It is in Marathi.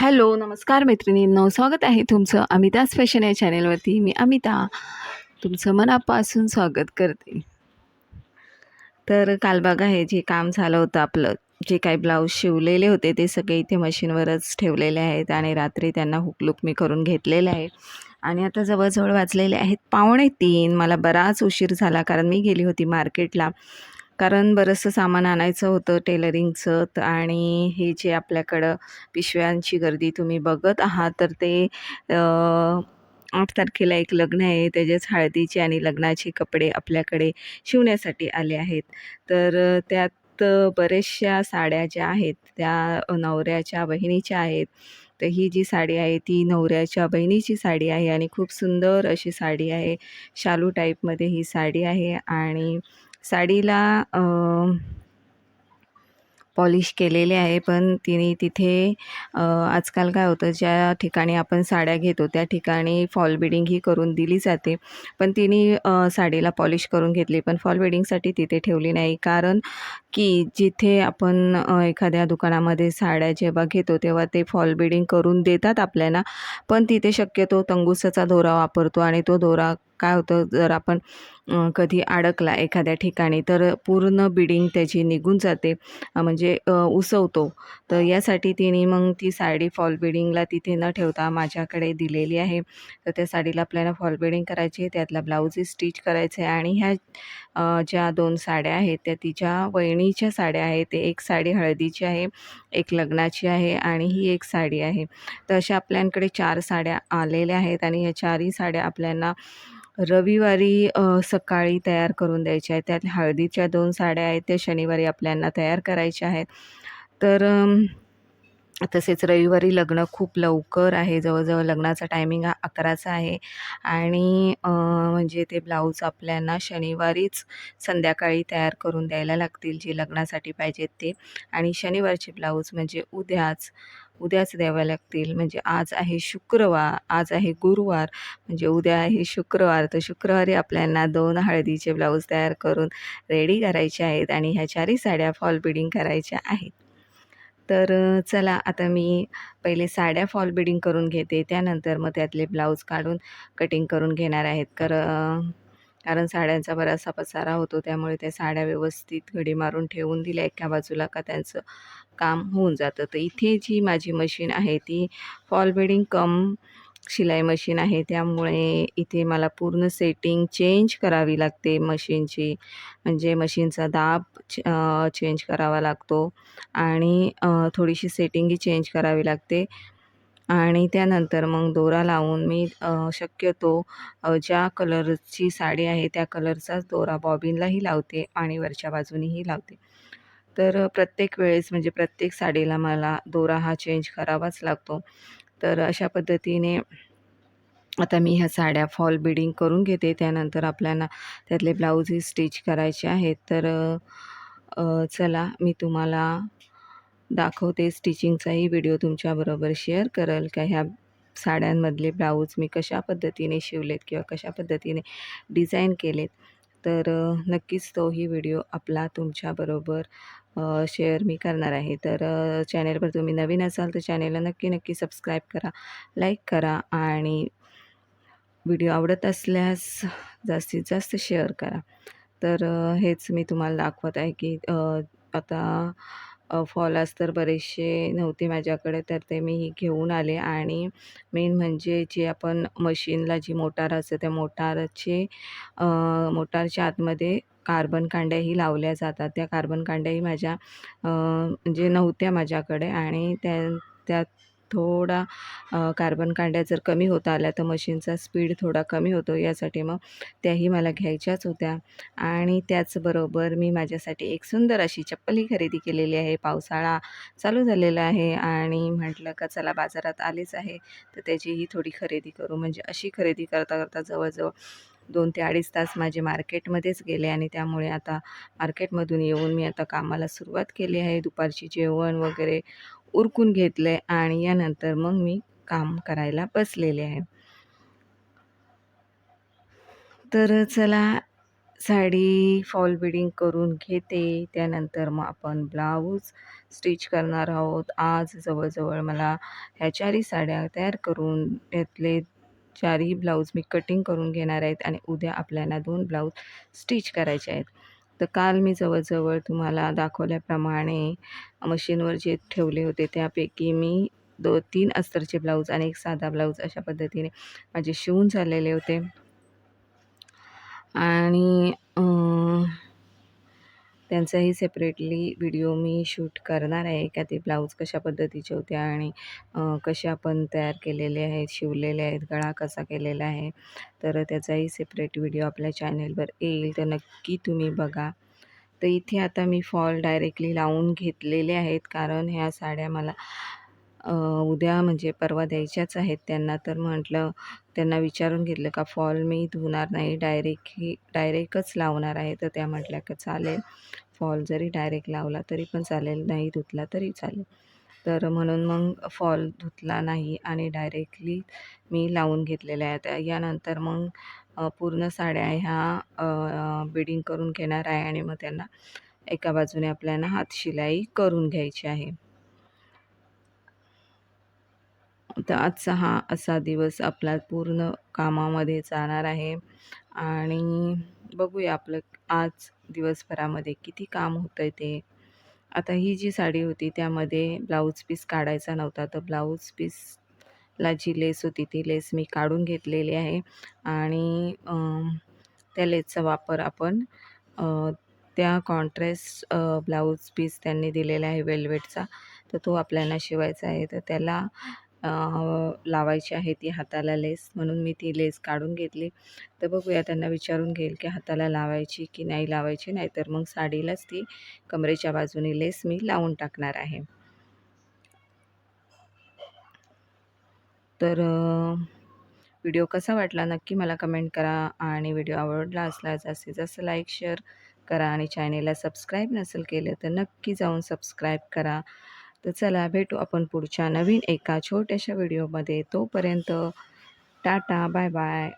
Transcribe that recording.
हॅलो नमस्कार मैत्रिणींनो. स्वागत आहे तुमचं अमिताज फॅशन या चॅनेलवरती मी अमिता. तुमचं मनापासून स्वागत करते. तर काल बघा हे जे काम झालं होतं आपलं जे काही ब्लाऊज शिवलेले होते ते सगळे इथे मशीनवरच ठेवलेले आहेत आणि रात्री त्यांना हुकलूक मी करून घेतलेले आहे. आणि आता जवळजवळ वाजलेले आहेत पावणे तीन. मला बराच उशीर झाला कारण मी गेली होती मार्केटला कारण बरंचसं सामान आणायचं होतं टेलरिंगचं तर आणि हे जे आपल्याकडं पिशव्यांची गर्दी तुम्ही बघत आहात तर ते आठ तारखेला एक लग्न आहे. त्याच्याच हळदीचे आणि लग्नाचे कपडे आपल्याकडे शिवण्यासाठी आले आहेत. तर त्यात बऱ्याचशा साड्या ज्या आहेत त्या नवऱ्याच्या बहिणीच्या आहेत. तर ही जी साडी आहे ती नवऱ्याच्या बहिणीची साडी आहे आणि खूप सुंदर अशी साडी आहे. शालू टाईपमध्ये ही साडी आहे आणि साडीला पॉलिश केलेले आहे पण तिने तिथे आजकाल काय होतं ज्या ठिकाणी आपण साड्या घेतो त्या ठिकाणी फॉल बिडिंग ही करून दिली जाते. पण तिने साडीला पॉलिश करून घेतली पण फॉल बिडिंगसाठी तिथे ठेवली नाही. कारण की जिथे आपण एखाद्या दुकानामध्ये साड्या जेव्हा घेतो तेव्हा ते फॉल बिडिंग करून देतात आपल्याला. पण तिथे शक्यतो तंगुसाचा दोरा वापरतो आणि तो दोरा काय होतं जर आपण कधी अडकला एखाद्या ठिकाणी तर पूर्ण बिडिंग त्याची निघून जाते. म्हणजे उसवतो. तर यासाठी तिने मग ती साडी फॉल बिडिंगला तिथे न ठेवता माझ्याकडे दिलेली आहे. तर त्या साडीला आपल्याला फॉल बिडिंग करायची आहे त्यातला ब्लाऊज स्टिच करायचं आहे आणि ह्या ज्या दोन साड्या आहेत त्या तिच्या वहिणीच्या साड्या आहेत. ते एक साडी हळदीची आहे एक लग्नाची आहे आणि ही एक साडी आहे. तर अशा आपल्याकडे चार साड्या आलेल्या आहेत आणि ह्या चारही साड्या आपल्याला रविवारी सकाळी तयार करून द्यायच्या आहेत. त्यात हळदीच्या दोन साड्या आहेत त्या शनिवारी आपल्यांना तयार करायच्या आहेत. तर तसेच रविवारी लग्न खूप लवकर आहे. जवळजवळ लग्नाचा टायमिंग हा अकराचा आहे. आणि म्हणजे ते ब्लाऊज आपल्याला शनिवारीच संध्याकाळी तयार करून द्यायला लागतील जे लग्नासाठी पाहिजेत ते. आणि शनिवारचे ब्लाऊज म्हणजे उद्याच उद्याच द्याव्या लागतील. म्हणजे आज आहे शुक्रवार आज आहे गुरुवार. म्हणजे उद्या आहे शुक्रवार. तर शुक्रवारी आपल्याला दोन हळदीचे ब्लाऊज तयार करून रेडी करायचे आहेत आणि ह्या चारही साड्या फॉल बिडिंग करायच्या आहेत. तर चला आता मी पहिले साड्या फॉल बिडिंग करून घेते. त्यानंतर मग त्यातले ब्लाऊज काढून कटिंग करून घेणार आहेत. कर कारण साड्यांचा बराचसा पसारा होतो त्यामुळे त्या साड्या व्यवस्थित घडी मारून ठेवून दिल्या एका बाजूला का त्यांचं काम होऊन जातं. तर इथे जी माझी मशीन आहे ती फॉल बेडिंग कम शिलाई मशीन आहे. त्यामुळे इथे मला पूर्ण सेटिंग चेंज करावी लागते मशीनची. म्हणजे मशीनचा दाब चेंज करावा लागतो आणि थोडीशी सेटिंगही चेंज करावी लागते. आणि त्यानंतर मग दोरा लावून मी शक्यतो ज्या कलरची साडी आहे त्या कलरचाच दोरा बॉबिनलाही लावते आणि वरच्या बाजूनीही लावते. तर प्रत्येक वेळेस म्हणजे प्रत्येक साडीला मला दोरा हा चेंज करावाच लागतो. तर अशा पद्धतीने आता मी ह्या साड्या फॉल बिडिंग करून घेते. त्यानंतर आपल्याला त्यातले ब्लाऊजही स्टिच करायचे आहेत. तर चला मी तुम्हाला दाखवते स्टिचिंगचाही व्हिडिओ तुमच्याबरोबर शेअर करेल का? ह्या साड्यांमधले ब्लाऊज मी कशा पद्धतीने शिवलेत किंवा कशा पद्धतीने डिझाईन केलेत? तर नक्कीच तोही व्हिडिओ आपला तुमच्याबरोबर शेअर मी करणार आहे. तर चॅनेलवर तुम्ही नवीन असाल तर चॅनेलला नक्की नक्की सबस्क्राईब करा लाईक करा आणि व्हिडिओ आवडत असल्यास जास्तीत जास्त शेअर करा. तर हेच मी तुम्हाला दाखवत आहे की आता फॉलास तर बरेचसे नव्हते माझ्याकडे तर ते मी घेऊन आले. आणि मेन म्हणजे जे आपण मशीनला जी मोटार असते त्या मोटारचे मोटारच्या आतमध्ये कार्बन कांड्याही लावल्या जातात. त्या कार्बन कांड्याही माझ्या म्हणजे नव्हत्या माझ्याकडे. आणि त्या त्यात थोडा कार्बन कांड्या जर कमी होता आल्या तर मशीनचा स्पीड थोडा कमी होतो. यासाठी मग त्याही मला घ्यायच्याच होत्या. आणि त्याचबरोबर मी माझ्यासाठी एक सुंदर अशी चप्पलही खरेदी केलेली आहे. पावसाळा चालू झालेला आहे आणि म्हटलं का चला बाजारात आलेच आहे. तर त्याचीही थोडी खरेदी करू. म्हणजे अशी खरेदी करता करता जवळजवळ दोन ते अडीच तास माझे मार्केटमध्येच गेले आणि त्यामुळे आता मार्केटमधून येऊन मी आता कामाला सुरुवात केली आहे. दुपारची जेवण वगैरे उरकून घेतलं आहे आणि यानंतर मग मी काम करायला बसलेले आहे. तर चला साडी फॉल बिडिंग करून घेते. त्यानंतर मग आपण ब्लाऊज स्टिच करणार आहोत. आज जवळजवळ मला ह्या चारही साड्या तयार करून यातले चारही ब्लाऊज मी कटिंग करून घेणार आहेत आणि उद्या आपल्याला दोन ब्लाऊज स्टिच करायचे आहेत. तर काल मी जवळजवळ तुम्हाला दाखवल्याप्रमाणे मशीनवर जे ठेवले होते त्यापैकी मी दो तीन अस्तरचे ब्लाऊज आणि एक साधा ब्लाऊज अशा पद्धतीने माझे शिवून झालेले होते. आणि त्यांचाही सेपरेटली व्हिडिओ मी शूट करणार आहे का? ते ब्लाऊज कशा पद्धतीचे होते आणि कसे आपण तयार केलेले आहेत शिवलेले आहेत गळा कसा केलेला आहे? तर त्याचाही सेपरेट व्हिडिओ आपल्या चॅनेलवर येईल. तर नक्की तुम्ही बघा. तर इथे आता मी फॉल डायरेक्टली लावून घेतलेले आहेत. कारण ह्या साड्या मला उद्या म्हणजे परवा द्यायच्याच आहेत त्यांना. तर म्हटलं त्यांना विचारून घेतलं का फॉल मी धुणार नाही डायरेक्ट ही डायरेक्टच लावणार आहे. तर त्या म्हटल्या का चालेल फॉल जरी डायरेक्ट लावला तरी पण चालेल नाही धुतला तरी चालेल. तर म्हणून मग फॉल धुतला नाही आणि डायरेक्टली मी लावून घेतलेल्या आहेत. यानंतर मग पूर्ण साड्या ह्या बिडिंग करून घेणार आहे आणि मग त्यांना एका बाजूने आपल्याला हात शिलाई करून घ्यायची आहे. तर आजचा हा असा दिवस आपला पूर्ण कामामध्ये जाणार आहे. आणि बघूया आपलं आज दिवसभरामध्ये किती काम होतं आहे ते. आता ही जी साडी होती त्यामध्ये ब्लाऊज पीस काढायचा नव्हता. तर ब्लाऊज पीसला जी लेस होती ती लेस मी काढून घेतलेली आहे. आणि त्या लेसचा वापर आपण त्या कॉन्ट्रेस्ट ब्लाऊज पीस त्यांनी दिलेला आहे वेल्वेटचा तर तो आपल्याला शिवायचा आहे. तर त्याला लावायची आहे ती हाताला लेस म्हणून मी ती लेस काढून घेतली. तर बघूया त्यांना विचारून घेईल की हाताला लावायची की नाही लावायची नाही तर मग साडीलाच ती कमरेच्या बाजूने लेस मी लावून टाकणार आहे. तर व्हिडिओ कसा वाटला नक्की मला कमेंट करा आणि व्हिडिओ आवडला असला जास्तीत जास्त लाईक शेअर करा आणि चॅनेलला सबस्क्राईब नसेल केलं तर नक्की जाऊन सबस्क्राईब करा. तर चला भेटू आपण पुढच्या नवीन एका छोट्याशा व्हिडिओमध्ये. तोपर्यंत टाटा बाय बाय.